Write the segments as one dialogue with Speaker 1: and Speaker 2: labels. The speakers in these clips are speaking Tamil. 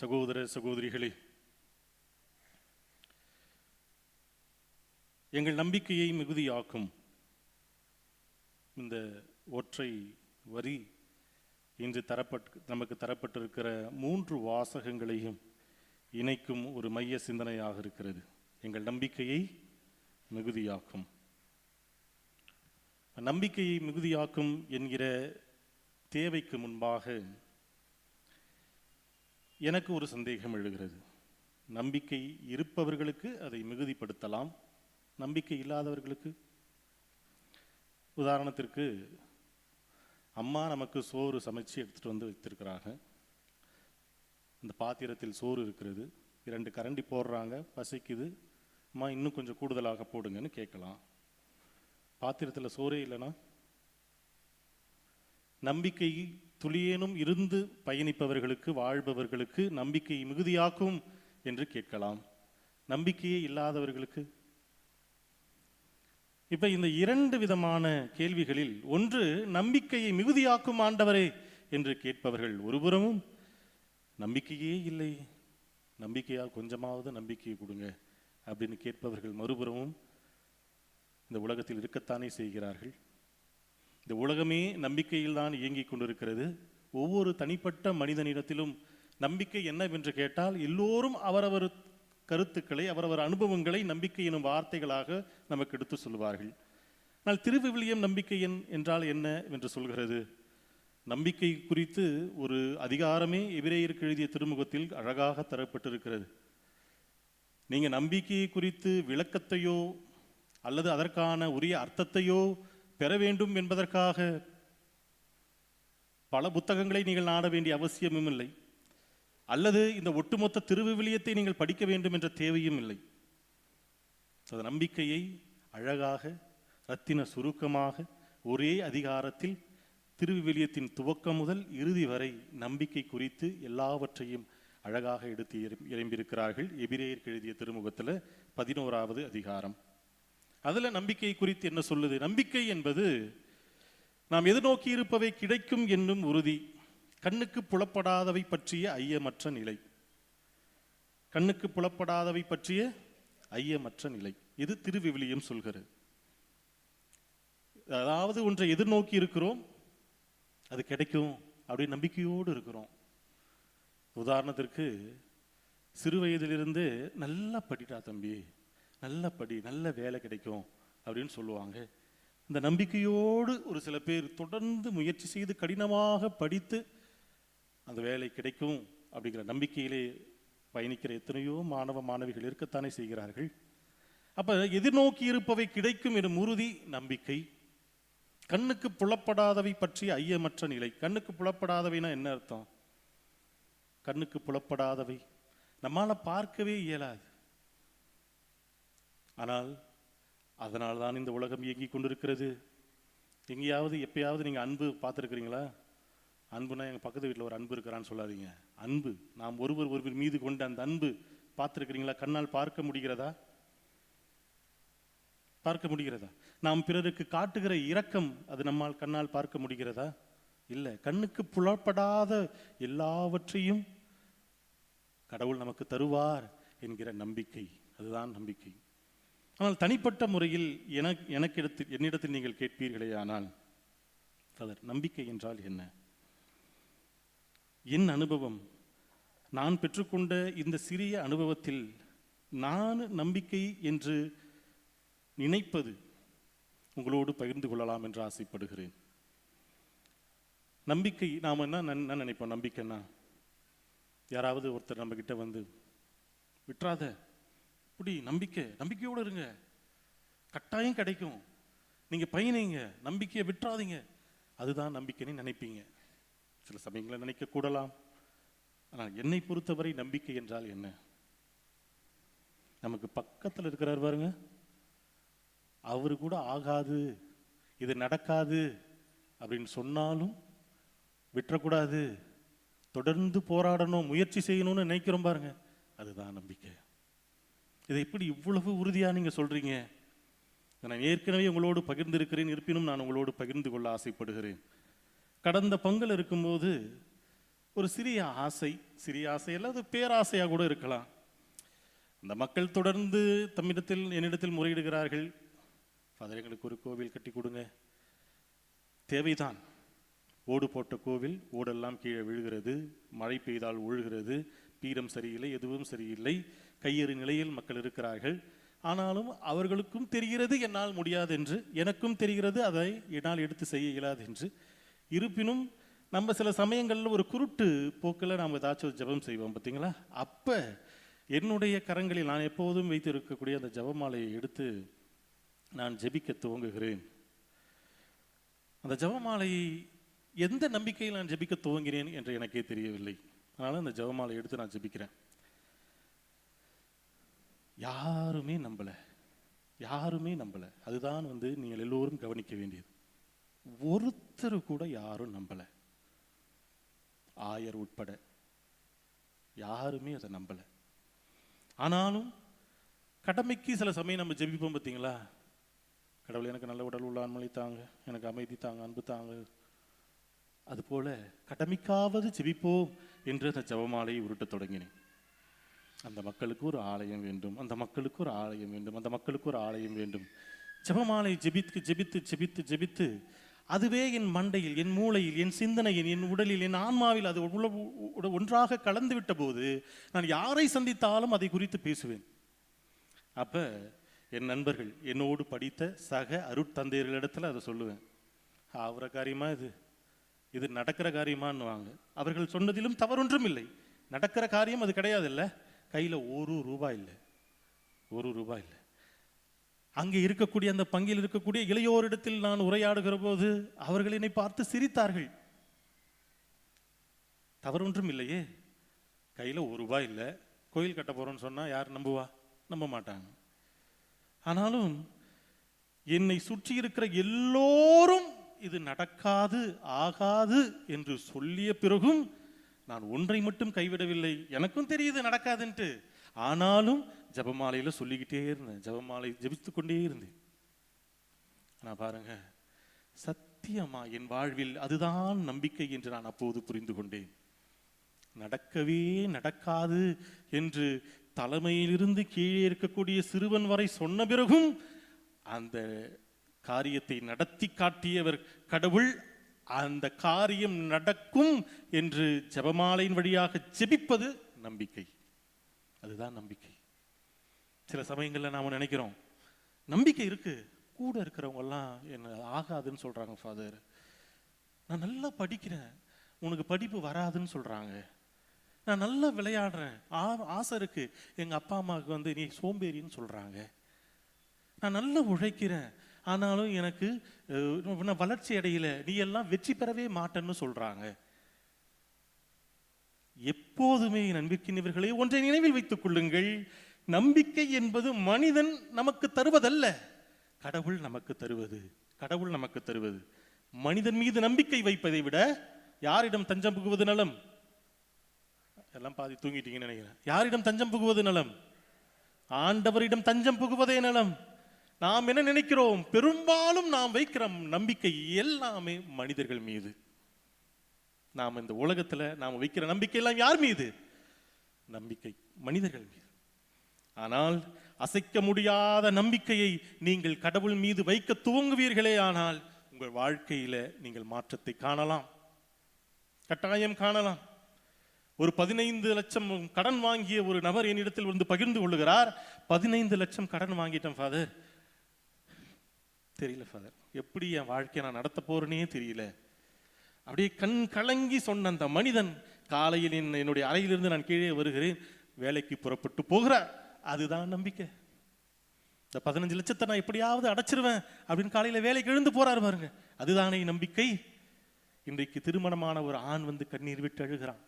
Speaker 1: சகோதர சகோதரிகளே எங்கள் நம்பிக்கையை மிகுதியாக்கும் இந்த ஒற்றை வரி இன்று தரப்பட் நமக்கு தரப்பட்டிருக்கிற மூன்று வாசகங்களையும் இணைக்கும் ஒரு மைய சிந்தனையாக இருக்கிறது. எங்கள் நம்பிக்கையை மிகுதியாக்கும். நம்பிக்கையை மிகுதியாக்கும் என்கிற தேவைக்கு முன்பாக எனக்கு ஒரு சந்தேகம் எழுகிறது. நம்பிக்கை இருப்பவர்களுக்கு அதை மிகுதிப்படுத்தலாம். நம்பிக்கை இல்லாதவர்களுக்கு. உதாரணத்திற்கு அம்மா நமக்கு சோறு சமைச்சு எடுத்துட்டு வந்து வைத்திருக்கிறாங்க. இந்த பாத்திரத்தில் சோறு இருக்கிறது. இரண்டு கரண்டி போடுறாங்க. பசிக்குது. அம்மா இன்னும் கொஞ்சம் கூடுதலாக போடுங்கன்னு கேட்கலாம். பாத்திரத்தில் சோறே இல்லைன்னா? நம்பிக்கை துளியேனும் இருந்து பயணிப்பவர்களுக்கு வாழ்பவர்களுக்கு நம்பிக்கை மிகுதியாக்கும் என்று கேட்கலாம். நம்பிக்கையே இல்லாதவர்களுக்கு? இப்ப இந்த இரண்டு விதமான கேள்விகளில் ஒன்று நம்பிக்கையை மிகுதியாக்கும் ஆண்டவரே என்று கேட்பவர்கள் ஒருபுறமும் நம்பிக்கையே இல்லை நம்பிக்கையா கொஞ்சமாவது நம்பிக்கையை கொடுங்க அப்படின்னு கேட்பவர்கள் மறுபுறமும் இந்த உலகத்தில் இருக்கத்தானே செய்கிறார்கள்? இந்த உலகமே நம்பிக்கையில் தான் இயங்கிக் கொண்டிருக்கிறது. ஒவ்வொரு தனிப்பட்ட மனிதனிடத்திலும் நம்பிக்கை என்னவென்று கேட்டால் எல்லோரும் அவரவர் கருத்துக்களை அவரவர் அனுபவங்களை நம்பிக்கை எனும் வார்த்தைகளாக நமக்கு எடுத்து சொல்வார்கள். ஆனால் திருவிவிலியம் நம்பிக்கை என்றால் என்ன என்று சொல்கிறது? நம்பிக்கை குறித்து ஒரு அதிகாரமே எபிரேயருக்கு எழுதிய திருமுகத்தில் அழகாக தரப்பட்டிருக்கிறது. நீங்கள் நம்பிக்கையை குறித்து விளக்கத்தையோ அல்லது அதற்கான உரிய அர்த்தத்தையோ பெற வேண்டும் என்பதற்காக பல புத்தகங்களை நீங்கள் நாட வேண்டிய அவசியமும் இல்லை. அல்லது இந்த ஒட்டுமொத்த திருவிவிலியத்தை நீங்கள் படிக்க வேண்டும் என்ற தேவையும் இல்லை. அந்த நம்பிக்கையை அழகாக ரத்தின சுருக்கமாக ஒரே அதிகாரத்தில் திருவிவிலியத்தின் துவக்கம் முதல் இறுதி வரை நம்பிக்கை குறித்து எல்லாவற்றையும் அழகாக எடுத்து இறம்பியிருக்கிறார்கள் எபிரேயருக்கு எழுதிய திருமுகத்தில் பதினோராவது அதிகாரம். அதுல நம்பிக்கை குறித்து என்ன சொல்லுது? நம்பிக்கை என்பது நாம் எதிர்நோக்கி இருப்பவை கிடைக்கும் என்னும் உறுதி கண்ணுக்கு புலப்படாதவை பற்றிய ஐயமற்ற நிலை. கண்ணுக்கு புலப்படாதவை பற்றிய ஐயமற்ற நிலை. இது திருவிவிலியம் சொல்கிறது. அதாவது ஒன்றை எதிர்நோக்கி இருக்கிறோம் அது கிடைக்கும் அப்படி நம்பிக்கையோடு இருக்கிறோம். உதாரணத்திற்கு சிறு வயதிலிருந்து நல்லா படிடா தம்பி. நல்ல படி நல்ல வேலை கிடைக்கும் அப்படின்னு சொல்லுவாங்க. இந்த நம்பிக்கையோடு ஒரு சில பேர் தொடர்ந்து முயற்சி செய்து கடினமாக படித்து அந்த வேலை கிடைக்கும் அப்படிங்கிற நம்பிக்கையிலே பயணிக்கிற எத்தனையோ மாணவ மாணவிகள் இருக்கத்தானே செய்கிறார்கள். அப்போ எதிர்நோக்கி இருப்பவை கிடைக்கும் எனும் உறுதி நம்பிக்கை. கண்ணுக்கு புலப்படாதவை பற்றிய ஐயமற்ற நிலை. கண்ணுக்கு புலப்படாதவைனா என்ன அர்த்தம்? கண்ணுக்கு புலப்படாதவை. நம்மால பார்க்கவே இயலாது. ஆனால் அதனால் தான் இந்த உலகம் இயங்கிக் கொண்டிருக்கிறது. எங்கேயாவது எப்பயாவது நீங்கள் அன்பு பார்த்துருக்கிறீங்களா? அன்புனா எங்கள் பக்கத்து வீட்டில் ஒரு அன்பு இருக்கிறான்னு சொல்லாதீங்க. அன்பு. நாம் ஒருவர் ஒருவர் மீது கொண்ட அந்த அன்பு பார்த்துருக்குறீங்களா? கண்ணால் பார்க்க முடிகிறதா? பார்க்க முடிகிறதா? நாம் பிறருக்கு காட்டுகிற இரக்கம் அது நம்மால் கண்ணால் பார்க்க முடிகிறதா? இல்லை கண்ணுக்கு புலப்படாத எல்லாவற்றையும் கடவுள் நமக்கு தருவார் என்கிற நம்பிக்கை. அதுதான் நம்பிக்கை. ஆனால் தனிப்பட்ட முறையில் எனக்கு எனக்கு எடுத்து என்னிடத்தில் நீங்கள் கேட்பீர்களே ஆனால் ஃபாதர் நம்பிக்கை என்றால் என்ன? என் அனுபவம். நான் பெற்றுக்கொண்ட இந்த சிறிய அனுபவத்தில் நான் நம்பிக்கை என்று நினைப்பது உங்களோடு பகிர்ந்து கொள்ளலாம் என்று ஆசைப்படுகிறேன். நம்பிக்கை நாம் என்ன நன்- என்ன நினைப்போம்? நம்பிக்கைன்னா யாராவது ஒருத்தர் நம்ம கிட்ட வந்து விட்டுறாத அப்படி நம்பிக்கை நம்பிக்கையோடு இருங்க. கட்டாயம் கிடைக்கும். நீங்கள் பயணிங்க நம்பிக்கையை விட்டுறாதீங்க. அதுதான் நம்பிக்கைன்னு நினைப்பீங்க. சில சமயங்களில் நினைக்க கூடலாம். ஆனால் என்னை பொறுத்தவரை நம்பிக்கை என்றால் என்ன? நமக்கு பக்கத்தில் இருக்கிறார் பாருங்க. அவரு கூட ஆகாது இது நடக்காது அப்படின்னு சொன்னாலும் விட்டுறக்கூடாது. தொடர்ந்து போராடணும் முயற்சி செய்யணும்னு நினைக்கிறோம் பாருங்க. அதுதான் நம்பிக்கை. இதை எப்படி இவ்வளவு உறுதியா நீங்க சொல்றீங்க? நான் ஏற்கனவே உங்களோடு பகிர்ந்திருக்கிறேன் இருப்பினும் நான் உங்களோடு பகிர்ந்து கொள்ள ஆசைப்படுகிறேன். கடந்த பொங்கல் இருக்கும்போது ஒரு சிறிய ஆசை சிறிய ஆசை அல்லது பேராசையாக கூட இருக்கலாம். இந்த மக்கள் தொடர்ந்து தம்மிடத்தில் என்னிடத்தில் முறையிடுகிறார்கள் ஃபாதர் எங்களுக்கு ஒரு கோவில் கட்டி கொடுங்க. தேவைதான். ஓடு போட்ட கோவில் ஓடெல்லாம் கீழே விழுகிறது மழை பெய்தால் ஒழுகிறது பீரம் சரியில்லை எதுவும் சரியில்லை. கையெறி நிலையில் மக்கள் இருக்கிறார்கள். ஆனாலும் அவர்களுக்கும் தெரிகிறது என்னால் முடியாது என்று எனக்கும் தெரிகிறது அதை என்னால் எடுத்து செய்ய இயலாது என்று இருப்பினும் நம்ம சில சமயங்களில் ஒரு குருட்டு போக்கில் நாம் ஏதாச்சும் ஒரு ஜெபம் செய்வோம் பார்த்தீங்களா அப்போ என்னுடைய கரங்களில் நான் எப்போதும் வைத்து இருக்கக்கூடிய அந்த ஜபமாலையை எடுத்து நான் ஜெபிக்க துவங்குகிறேன். அந்த ஜபமாலையை எந்த நம்பிக்கையில் நான் ஜெபிக்க துவங்கினேன் என்று எனக்கே தெரியவில்லை. அதனால் அந்த ஜபமாலை எடுத்து நான் ஜெபிக்கிறேன். யாருமே நம்பலை. யாருமே நம்பலை. அதுதான் வந்து நீங்கள் எல்லோரும் கவனிக்க வேண்டியது. ஒருத்தர் கூட யாரும் நம்பலை. ஆயர் உட்பட யாருமே அதை நம்பலை. ஆனாலும் கடமைக்கு சில சமயம் நம்ம ஜெபிப்போம் பார்த்தீங்களா? கடவுள் எனக்கு நல்ல உடல் உள்ள அன்மொழி தாங்க. எனக்கு அமைதி தாங்க அன்பு தாங்க. அதுபோல கடமைக்காவது ஜெபிப்போம் என்று அந்த ஜெபமாலையை உருட்டத் தொடங்கினேன். அந்த மக்களுக்கு ஒரு ஆலயம் வேண்டும் அந்த மக்களுக்கு ஒரு ஆலயம் வேண்டும் அந்த மக்களுக்கு ஒரு ஆலயம் வேண்டும். ஜெபமாலை ஜெபித்து ஜெபித்து ஜெபித்து ஜெபித்து அதுவே என் மண்டையில் என் மூளையில் என் சிந்தனையில் என் உடலில் என் ஆன்மாவில் அது உள்ள- ஒன்றாக கலந்து விட்ட போது நான் யாரை சந்தித்தாலும் அதை குறித்து பேசுவேன். அப்போ என் நண்பர்கள் என்னோடு படித்த சக அருட்தந்தையர்களிடத்தில் அதை சொல்லுவேன். ஆகிற காரியமா இது? இது நடக்கிற காரியமான்னுவாங்க அவர்கள் சொன்னதிலும் தவறொன்றும் இல்லை. நடக்கிற காரியம் அது கிடையாது கையில ஒரு ரூபாய் இல்லை. ஒரு ரூபாய் இல்லை. அங்கே இருக்கக்கூடிய அந்த பங்கில் இருக்கக்கூடிய இளையோரிடத்தில் நான் உரையாடுகிற போது அவர்கள் என்னை பார்த்து சிரித்தார்கள். தவறு ஒன்றும் இல்லையே. கையில ஒரு ரூபாய் இல்லை. கோயில் கட்ட போறோம்னு சொன்னால் யார் நம்புவா? நம்ப மாட்டாங்க. ஆனாலும் என்னை சுற்றி இருக்கிற எல்லோரும் இது நடக்காது ஆகாது என்று சொல்லிய பிறகும் நான் ஒன்றை மட்டும் கைவிடவில்லை. எனக்கும் தெரியுது நடக்காதுன்ட்டு. ஆனாலும் ஜபமாலையில் சொல்லிக்கிட்டே இருந்தேன். ஜபமாலை ஜெபித்து கொண்டே இருந்தேன். நான் பாருங்க சத்தியமா என் வாழ்வில் அதுதான் நம்பிக்கை என்று நான் அப்போது புரிந்து கொண்டேன். நடக்கவே நடக்காது என்று தலைமையிலிருந்து கீழே இருக்கக்கூடிய சிறுவன் வரை சொன்ன பிறகும் அந்த காரியத்தை நடத்தி காட்டியவர் கடவுள் அந்த காரியம் நடக்கும் என்று ஜெபமாலையின் வழியாக ஜெபிப்பது நம்பிக்கை. அதுதான் நம்பிக்கை. சில சமயங்களில் நாம் நினைக்கிறோம் நம்பிக்கை இருக்கு கூட இருக்கிறவங்கெல்லாம் என்ன ஆகாதுன்னு சொல்கிறாங்க ஃபாதர் நான் நல்லா படிக்கிறேன் உனக்கு படிப்பு வராதுன்னு சொல்கிறாங்க நான் நல்லா விளையாடுறேன் ஆ- ஆசை இருக்குது எங்கள் அப்பா அம்மாவுக்கு வந்து நீ சோம்பேறின்னு சொல்கிறாங்க நான் நல்லா உழைக்கிறேன் ஆனாலும் எனக்கு நான் வளர்ச்சி அடையில நீ எல்லாம் வெற்றி பெறவே மாட்டேன்னு சொல்றாங்க. எப்போதுமே என் ஒன்றை நினைவில் வைத்துக் கொள்ளுங்கள். நம்பிக்கை என்பது மனிதன் நமக்கு தருவதல்ல. கடவுள் நமக்கு தருவது. கடவுள் நமக்கு தருவது. மனிதன் மீது நம்பிக்கை வைப்பதை விட யாரிடம் தஞ்சம் புகுவது நலம்? எல்லாம் பாதி தூங்கிட்டீங்கன்னு நினைக்கிறேன். யாரிடம் தஞ்சம் புகுவது நலம்? ஆண்டவரிடம் தஞ்சம் புகுவதே நலம். நாம் என்ன நினைக்கிறோம்? பெரும்பாலும் நாம் வைக்கிற நம்பிக்கை எல்லாமே மனிதர்கள் மீது. நாம் இந்த உலகத்தில் நாம் வைக்கிற நம்பிக்கை எல்லாம் யார் மீது? நம்பிக்கை மனிதர்கள் மீது. ஆனால் அசைக்க முடியாத நம்பிக்கையை நீங்கள் கடவுள் மீது வைக்க துவங்குவீர்களே ஆனால் உங்கள் வாழ்க்கையில நீங்கள் மாற்றத்தை காணலாம். கட்டாயம் காணலாம். ஒரு பதினைந்து லட்சம் கடன் வாங்கிய ஒரு நபர் என்னிடத்தில் வந்து பகிர்ந்து கொள்ளுகிறார். பதினைந்து லட்சம் கடன் வாங்கிட்டேன் ஃபாதர் தெரியல ஃபாதர் எப்படி என் வாழ்க்கையை நான் நடத்த போறேனே தெரியல. அப்படியே கண் கலங்கி சொன்ன அந்த மனிதன் காலையில் என்னுடைய அறையிலிருந்து நான் கீழே வருகிறேன் வேலைக்கு புறப்பட்டு போகிறார். அதுதான் நம்பிக்கை. இந்த பதினஞ்சு லட்சத்தை நான் எப்படியாவது அடைச்சிருவேன் அப்படின்னு காலையில வேலைக்கு எழுந்து போறாரு பாருங்க. அதுதானே நம்பிக்கை. இன்றைக்கு திருமணமான ஒரு ஆண் வந்து கண்ணீர் விட்டு அழுகிறான்.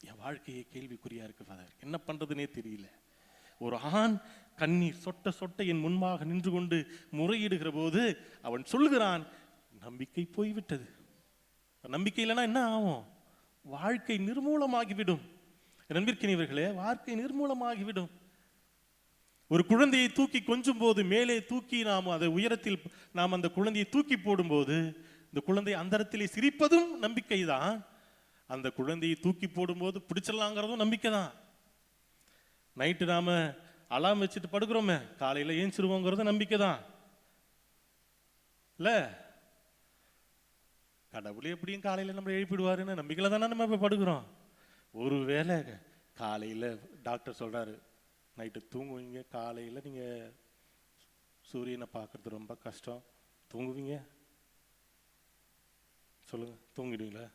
Speaker 1: என் வாழ்க்கையை கேள்விக்குறியா இருக்கு ஃபாதர் என்ன பண்றதுனே தெரியல. ஒரு ஆண் கண்ணீர் சொட்ட சொட்ட என் முன்பாக நின்று கொண்டு முறையிடுகிற போது அவன் சொல்கிறான் நம்பிக்கை போய்விட்டது. நம்பிக்கை இல்லைன்னா என்ன ஆகும்? வாழ்க்கை நிர்மூலமாகிவிடும். நண்பிற்கினியவர்களே வாழ்க்கை நிர்மூலமாகிவிடும். ஒரு குழந்தையை தூக்கி கொஞ்சும் போது மேலே தூக்கி நாம் அதை உயரத்தில் நாம் அந்த குழந்தையை தூக்கி போடும்போது இந்த குழந்தை அந்தரத்திலே சிரிப்பதும் நம்பிக்கை தான் அந்த குழந்தையை தூக்கி போடும்போது பிடிச்சிடலாங்கிறதும் நம்பிக்கை தான் நைட்டு நாம அலாம் வச்சுட்டு படுக்கிறோமே காலையில் ஏஞ்சிருவோங்கிறது நம்பிக்கை தான் இல்லை? கடவுள் எப்படியும் காலையில் நம்ம எழுப்பிடுவாருன்னு நம்பிக்கையில் தானே நம்ம இப்போ படுக்கிறோம். ஒரு வேளை காலையில் டாக்டர் சொல்கிறாரு நைட்டு தூங்குவீங்க காலையில் நீங்கள் சூரியனை பார்க்கறது ரொம்ப கஷ்டம். தூங்குவீங்க? சொல்லுங்கள் தூங்கிடுவீங்களா?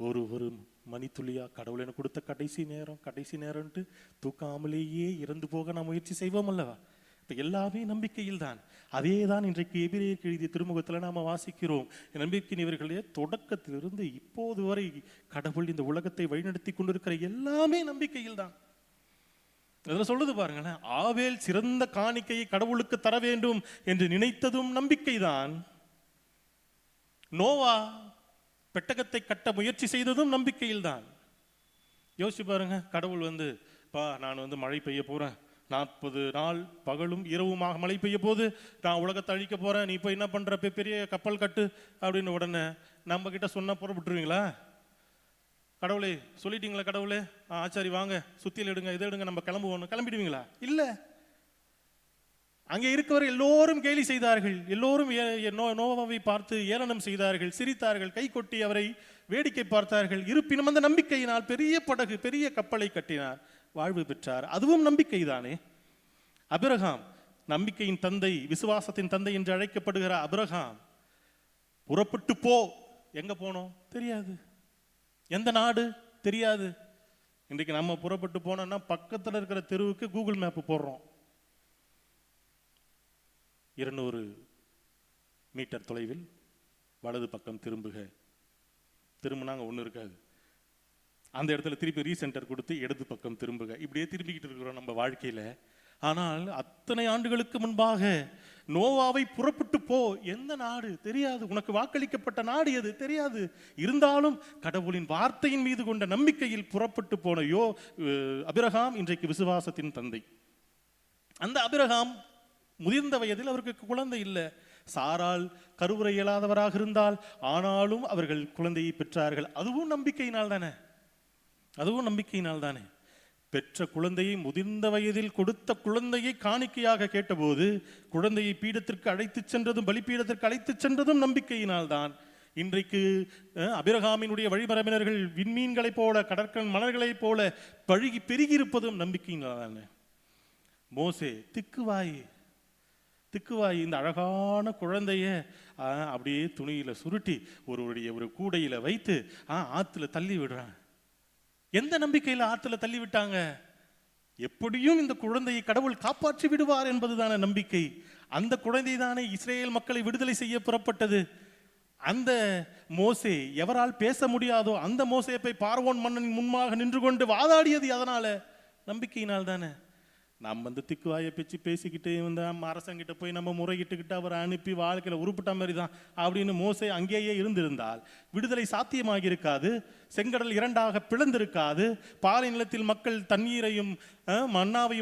Speaker 1: ஒரு ஒரு மணித்துளியா கடவுள் எனக்கு கொடுத்த கடைசி நேரம் கடைசி நேரம்ட்டு தூக்காமலேயே இறந்து போக நாம் முயற்சி செய்வோம் அல்லவா? இப்போ எல்லாமே நம்பிக்கையில் தான் அதே தான் இன்றைக்கு எபிரே எழுதிய திருமுகத்தில் நாம் வாசிக்கிறோம். நம்பிக்கையினவர்களே தொடக்கத்திலிருந்து இப்போது வரை கடவுள் இந்த உலகத்தை வழிநடத்தி கொண்டிருக்கிற எல்லாமே நம்பிக்கையில் தான் இதில் சொல்லுது பாருங்களேன் ஆவேல் சிறந்த காணிக்கையை கடவுளுக்கு தர வேண்டும் என்று நினைத்ததும் நம்பிக்கைதான். நோவா பெட்டகத்தை கட்ட முயற்சி செய்ததும் நம்பிக்கையில் தான் யோசிச்சு பாருங்க கடவுள் வந்து பா நான் வந்து மழை பெய்ய போறேன். நாற்பது நாள் பகலும் இரவுமாக மழை பெய்ய போது நான் உலகத்தை அழிக்க போறேன். நீ இப்போ என்ன பண்ற? பெரிய கப்பல் கட்டு அப்படின்னு உடனே நம்ம கிட்ட சொன்னால் புறப்பட்டுருவீங்களா கடவுளே சொல்லிட்டீங்களா கடவுளே. ஆ, ஆச்சாரி வாங்க. சுத்தியில் எடுங்க இதை எடுங்க நம்ம கிளம்புவோம் கிளம்பிடுவீங்களா? இல்லை. அங்கே இருக்கவர் எல்லோரும் கேலி செய்தார்கள். எல்லோரும் நோவாவை பார்த்து ஏளனம் செய்தார்கள் சிரித்தார்கள் கை கொட்டி அவரை வேடிக்கை பார்த்தார்கள். இருப்பினும் அந்த நம்பிக்கையினால் பெரிய படகு பெரிய கப்பலை கட்டினார். வாழ்வு பெற்றார். அதுவும் நம்பிக்கை தானே அபிரகாம் நம்பிக்கையின் தந்தை விசுவாசத்தின் தந்தை என்று அழைக்கப்படுகிற அபிரகாம் புறப்பட்டு போ. எங்க போனோம்? தெரியாது. எந்த நாடு? தெரியாது. இன்றைக்கு நம்ம புறப்பட்டு போனோம்னா பக்கத்தில் இருக்கிற தெருவுக்கு கூகுள் மேப் போடுறோம். இருநூறு மீட்டர் தொலைவில் வலது பக்கம் திரும்புக. திரும்பினாங்க ஒன்றும் இருக்காது. அந்த இடத்துல திருப்பி ரீசென்டர் கொடுத்து இடது பக்கம் திரும்புக. இப்படியே திரும்பிக்கிட்டு இருக்கிறோம் நம்ம வாழ்க்கையில. ஆனால் அத்தனை ஆண்டுகளுக்கு முன்பாக நோவாவை புறப்பட்டு போ. எந்த நாடு? தெரியாது. உனக்கு வாக்களிக்கப்பட்ட நாடு எது? தெரியாது. இருந்தாலும் கடவுளின் வார்த்தையின் மீது கொண்ட நம்பிக்கையில் புறப்பட்டு போன யோ அபிரகாம் இன்றைக்கு விசுவாசத்தின் தந்தை. அந்த அபிரகாம் முதிர்ந்த வயதில் அவருக்கு குழந்தை இல்லை. சாரால் கருவுரை இயலாதவராக இருந்தால் ஆனாலும் அவர்கள் குழந்தையை பெற்றார்கள். அதுவும் நம்பிக்கையினால் தானே? அதுவும் நம்பிக்கையினால் தானே? பெற்ற குழந்தையை முதிர்ந்த வயதில் கொடுத்த குழந்தையை காணிக்கையாக கேட்டபோது குழந்தையை பீடத்திற்கு அழைத்துச் சென்றதும் பலிபீடத்திற்கு அழைத்துச் சென்றதும் நம்பிக்கையினால் தான். இன்றைக்கு அபிரகாமினுடைய வழிமரபினர்கள் விண்மீன்களைப் போல கடற்கன் மலர்களைப் போல பழுகி பெருகியிருப்பதும் நம்பிக்கையினால் தானே? மோசே திக்குவாயே திக்குவாய் இந்த அழகான குழந்தைய ஆ, அப்படியே துணியில் சுருட்டி ஒருவருடைய ஒரு கூடையில் வைத்து ஆ ஆற்றுல தள்ளி விடுறான் எந்த நம்பிக்கையில் ஆற்றுல தள்ளி விட்டாங்க? எப்படியும் இந்த குழந்தையை கடவுள் காப்பாற்றி விடுவார் என்பதுதானே நம்பிக்கை. அந்த குழந்தை தானே இஸ்ரேல் மக்களை விடுதலை செய்ய புறப்பட்டது. அந்த மோசே எவரால் பேச முடியாதோ அந்த மோசையை போய் பார்வோன் மன்னன் முன்பாக நின்று கொண்டு வாதாடியது அதனால நம்பிக்கையினால் தானே நம்ம வந்து திக்குவாயை பிச்சு பேசிக்கிட்டு இந்த நம்ம அரசங்கிட்ட போய் நம்ம முறையிட்டுக்கிட்டு அவரை அனுப்பி வாழ்க்கையில் உருப்பிட்ட மாதிரி தான் அப்படின்னு மோசை அங்கேயே இருந்திருந்தால் விடுதலை சாத்தியமாக இருக்காது செங்கடல் இரண்டாக பிளந்திருக்காது பாலை நிலத்தில் மக்கள் தண்ணீரையும் அஹ்,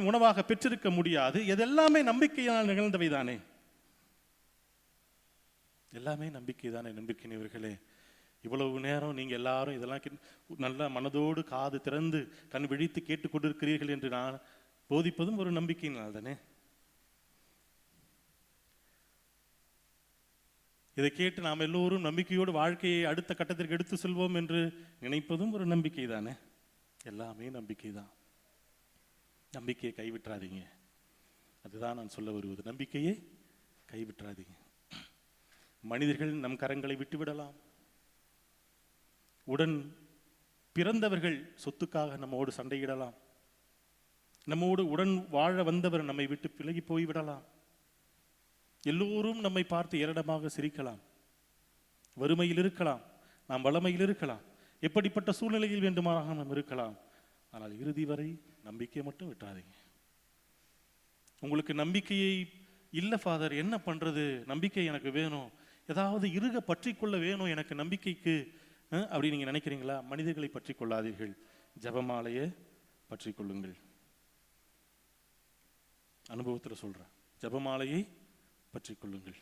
Speaker 1: உணவாக பெற்றிருக்க முடியாது. இதெல்லாமே நம்பிக்கையினால் நிகழ்ந்தவை தானே எல்லாமே நம்பிக்கை தானே நம்பிக்கையினவர்களே இவ்வளவு நேரம் நீங்கள் எல்லாரும் இதெல்லாம் நல்லா நல்ல மனதோடு காது திறந்து கண் விழித்து கேட்டுக்கொண்டிருக்கிறீர்கள் என்று நான் போதிப்பதும் ஒரு நம்பிக்கையினால் தானே இதை கேட்டு நாம் எல்லோரும் நம்பிக்கையோடு வாழ்க்கையை அடுத்த கட்டத்திற்கு எடுத்து செல்வோம் என்று நினைப்பதும் ஒரு நம்பிக்கை தானே எல்லாமே நம்பிக்கை தான் நம்பிக்கையை கைவிட்டுறாதீங்க அதுதான் நான் சொல்ல வருவது. நம்பிக்கையை கைவிட்டுறாதீங்க மனிதர்கள் நம் கரங்களை விட்டு விடலாம். உடன் பிறந்தவர்கள் சொத்துக்காக நம்மோடு சண்டையிடலாம். நம்மோடு உடன் வாழ வந்தவர் நம்மை விட்டு விலகி போய்விடலாம். எல்லோரும் நம்மை பார்த்து இரடமாக சிரிக்கலாம். வறுமையில் இருக்கலாம். நாம் வளமையில் இருக்கலாம். எப்படிப்பட்ட சூழ்நிலையில் வேண்டுமானாக நாம் இருக்கலாம். ஆனால் இறுதி வரை நம்பிக்கையை மட்டும் விட்டாதீங்க. உங்களுக்கு நம்பிக்கையை இல்லை ஃபாதர் என்ன பண்ணுறது நம்பிக்கை எனக்கு வேணும். ஏதாவது இருக பற்றி கொள்ள வேணும் எனக்கு நம்பிக்கைக்கு. அஹ், அப்படி நீங்கள் நினைக்கிறீங்களா? மனிதர்களை பற்றி கொள்ளாதீர்கள். ஜபமாலையை பற்றி கொள்ளுங்கள். அனுபவத்தில் சொல்றேன். ஜபமாலையை பற்றி கொள்ளுங்கள்.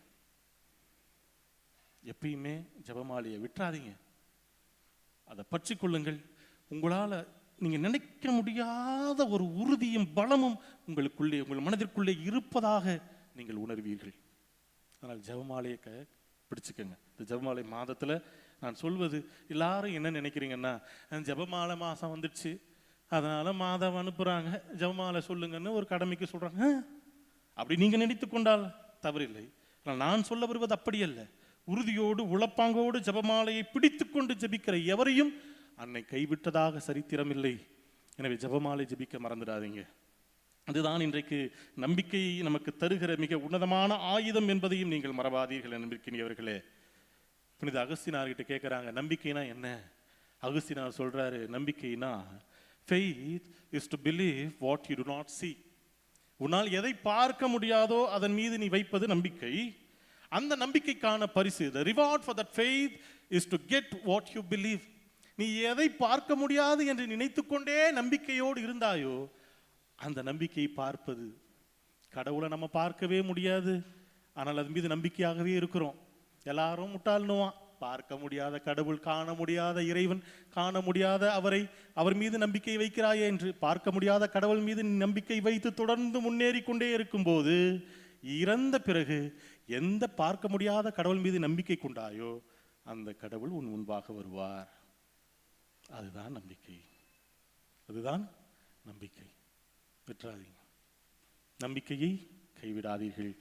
Speaker 1: எப்பயுமே ஜபமாலையை விட்டுறாதீங்க. அதை பற்றி கொள்ளுங்கள். உங்களால் நீங்கள் நினைக்க முடியாத ஒரு உறுதியும் பலமும் உங்களுக்குள்ளே உங்கள் மனதிற்குள்ளே இருப்பதாக நீங்கள் உணர்வீர்கள். அதனால் ஜபமாலையை க பிடிச்சிக்கோங்க. இந்த ஜபமாலை மாதத்தில் நான் சொல்வது எல்லாரும் என்ன நினைக்கிறீங்கன்னா ஜபமாலை ஜெபமாலை மாதம் வந்துடுச்சு. அதனால் மாதவ அனுப்புகிறாங்க ஜெபமாலை சொல்லுங்கன்னு ஒரு கடமைக்கு சொல்கிறாங்க அப்படி நீங்கள் நினைத்து கொண்டால் தவறில்லை. ஆனால் நான் சொல்ல வருவது அப்படி அல்ல. உறுதியோடு உளப்பாங்கோடு ஜெபமாலையை பிடித்துக்கொண்டு ஜெபிக்கிற எவரையும் அன்னை கைவிட்டதாக சரித்திரமில்லை. எனவே ஜெபமாலை ஜபிக்க மறந்துடாதீங்க. அதுதான் இன்றைக்கு நம்பிக்கை நமக்கு தருகிற மிக உன்னதமான ஆயுதம் என்பதையும் நீங்கள் மறவாதீர்கள் நம்பிக்கையவர்களே புனித அகஸ்தினார்கிட்ட கேட்குறாங்க நம்பிக்கைனா என்ன? அகஸ்தினார் சொல்கிறாரு நம்பிக்கைனா faith is to believe what you do not see உன்னால் எதை பார்க்க முடியாதோ அதன் மீது நீ வைப்பது நம்பிக்கை. அந்த நம்பிக்கைக்கான பரிசு the reward for that faith is to get what you believe நீ எதை பார்க்க முடியாது என்று நினைத்துக்கொண்டே நம்பிக்கையோடு இருந்தாயோ அந்த நம்பிக்கையை பார்ப்பது. கடவுளை நம்ம பார்க்கவே முடியாது. ஆனால் அது மீது நம்பிக்கையாகவே இருக்கிறோம். எல்லாரும் முட்டாள்னுவான். பார்க்க முடியாத கடவுள் காண முடியாத இறைவன் காண முடியாத அவரை அவர் மீது நம்பிக்கை வைக்கிறாயே என்று பார்க்க முடியாத கடவுள் மீது நம்பிக்கை வைத்து தொடர்ந்து முன்னேறி கொண்டே இருக்கும்போது இறந்த பிறகு எந்த பார்க்க முடியாத கடவுள் மீது நம்பிக்கை கொண்டாயோ அந்த கடவுள் உன் முன்பாக வருவார். அதுதான் நம்பிக்கை. அதுதான் நம்பிக்கை. பெற்றாதீங்க. நம்பிக்கையை கைவிடாதீர்கள்.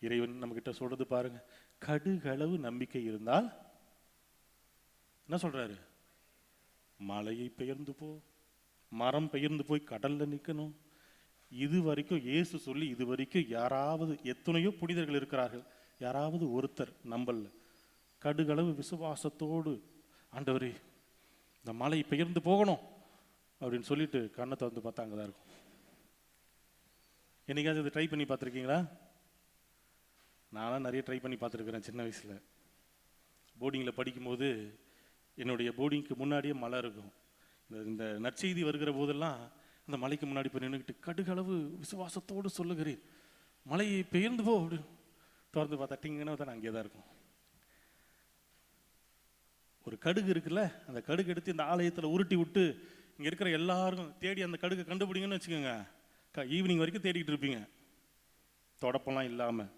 Speaker 1: இறைவன் நம்மகிட்ட சொல்றது பாருங்க கடுகளவு நம்பிக்கை இருந்தால் என்ன சொல்கிறாரு மலையை பெயர்ந்து போ மரம் பெயர்ந்து போய் கடலில் நிற்கணும் இது வரைக்கும் இயேசு சொல்லி இது வரைக்கும் யாராவது எத்தனையோ புனிதர்கள் இருக்கிறார்கள். யாராவது ஒருத்தர் நம்பல்ல. கடுகளவு விசுவாசத்தோடு ஆண்டவரே இந்த மலை பெயர்ந்து போகணும் அப்படின்னு சொல்லிட்டு கண்ணை திறந்து பார்த்தா அங்கே தான் இருக்கும். என்னைக்காச்சும் இதை ட்ரை பண்ணி பார்த்துருக்கீங்களா? நான்லாம் நிறைய ட்ரை பண்ணி பார்த்துருக்குறேன் சின்ன வயசில். போர்டிங்கில் படிக்கும்போது என்னுடைய போர்டிங்க்கு முன்னாடியே மலை இருக்கும். இந்த இந்த நற்செய்தி வருகிற போதெல்லாம் அந்த மலைக்கு முன்னாடி போய் நின்றுக்கிட்டு கடுகளவு விசுவாசத்தோடு சொல்லுகிறேன் மலையை பெயர்ந்து போ அப்படின்னு திறந்து பார்த்தா டிங்கன்னு தான் அங்கே தான் இருக்கும். ஒரு கடுகு இருக்குல்ல அந்த கடுகு எடுத்து இந்த ஆலயத்தில் உருட்டி விட்டு இங்கே இருக்கிற எல்லாருக்கும் தேடி அந்த கடுகை கண்டுபிடிங்கன்னு வச்சுக்கோங்க. க ஈவினிங் வரைக்கும் தேடிக்கிட்டு இருப்பீங்க. தொடப்பெல்லாம் இல்லாமல்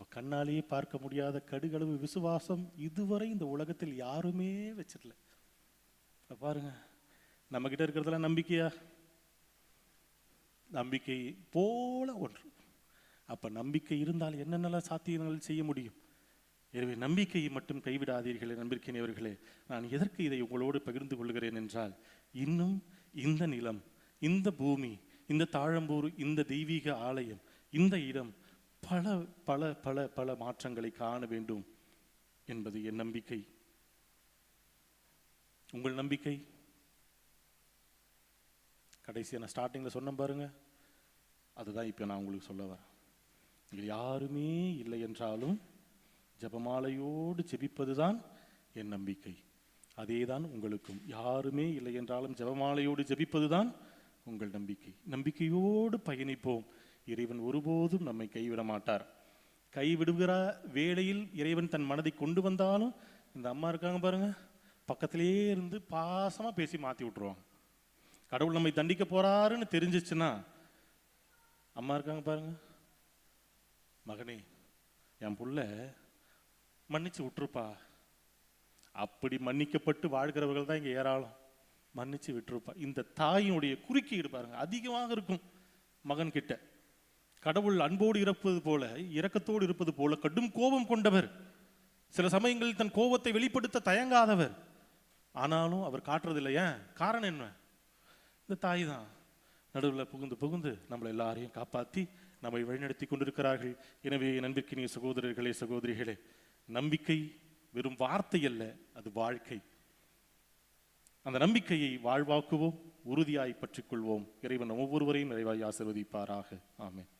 Speaker 1: அப்போ கண்ணாலேயே பார்க்க முடியாத கடுகளவு விசுவாசம் இதுவரை இந்த உலகத்தில் யாருமே வச்சிடல. பாருங்க நம்ம கிட்ட நம்பிக்கையா? நம்பிக்கை போல ஒன்று. அப்ப நம்பிக்கை இருந்தால் என்னென்னலாம் சாத்தியங்கள் செய்ய முடியும்? எனவே நம்பிக்கையை மட்டும் கைவிடாதீர்களே நம்பிக்கையினவர்களே நான் எதற்கு இதை உங்களோடு பகிர்ந்து கொள்கிறேன் என்றால் இன்னும் இந்த நிலம் இந்த பூமி இந்த தாழம்பூர் இந்த தெய்வீக ஆலயம் இந்த இடம் பல பல பல பல மாற்றங்களை காண வேண்டும் என்பது என் நம்பிக்கை. உங்கள் நம்பிக்கை? கடைசியாக நான் ஸ்டார்டிங்கில் சொன்ன பாருங்க. அதுதான் இப்போ நான் உங்களுக்கு சொல்ல வரேன். இங்கே யாருமே இல்லை என்றாலும் ஜெபமாலையோடு ஜெபிப்பதுதான் என் நம்பிக்கை. அதேதான் உங்களுக்கும். யாருமே இல்லை என்றாலும் ஜெபமாலையோடு ஜெபிப்பதுதான் உங்கள் நம்பிக்கை. நம்பிக்கையோடு பயணிப்போம். இறைவன் ஒருபோதும் நம்மை கைவிட மாட்டார் கைவிடுகிற வேளையில் இறைவன் தன் மனதை கொண்டு வந்தாலும் இந்த அம்மா இருக்காங்க பாருங்க பக்கத்திலேயே இருந்து பாசமா பேசி மாத்தி விட்டுருவாங்க. கடவுள் நம்மை தண்டிக்க போறாருன்னு தெரிஞ்சிச்சுன்னா அம்மா இருக்காங்க பாருங்க மகனே என் புள்ள மன்னிச்சு விட்டுருப்பா. அப்படி மன்னிக்கப்பட்டு வாழ்கிறவர்கள் தான் இங்க ஏராளம். மன்னிச்சு விட்டுருப்பா. இந்த தாயினுடைய குறுக்கீடு பாருங்க அதிகமாக இருக்கும் மகன் கிட்ட கடவுள் அன்போடு இறப்பது போல இரக்கத்தோடு இருப்பது போல கடும் கோபம் கொண்டவர். சில சமயங்களில் தன் கோபத்தை வெளிப்படுத்த தயங்காதவர். ஆனாலும் அவர் காட்டுறது ஏன்? காரணம் என்ன? இந்த தாய் தான் நடுவில் புகுந்து புகுந்து நம்மளை எல்லாரையும் காப்பாற்றி நம்மை வழிநடத்தி கொண்டிருக்கிறார்கள். எனவே நம்பிக்கையினிய சகோதரர்களே சகோதரிகளே நம்பிக்கை வெறும் வார்த்தை அல்ல அது வாழ்க்கை. அந்த நம்பிக்கையை வாழ்வாக்குவோம் உறுதியாய் பற்றிக்கொள்வோம். இறைவன் ஒவ்வொருவரையும் நிறைவாய் ஆசிர்வதிப்பாராக. ஆமேன்.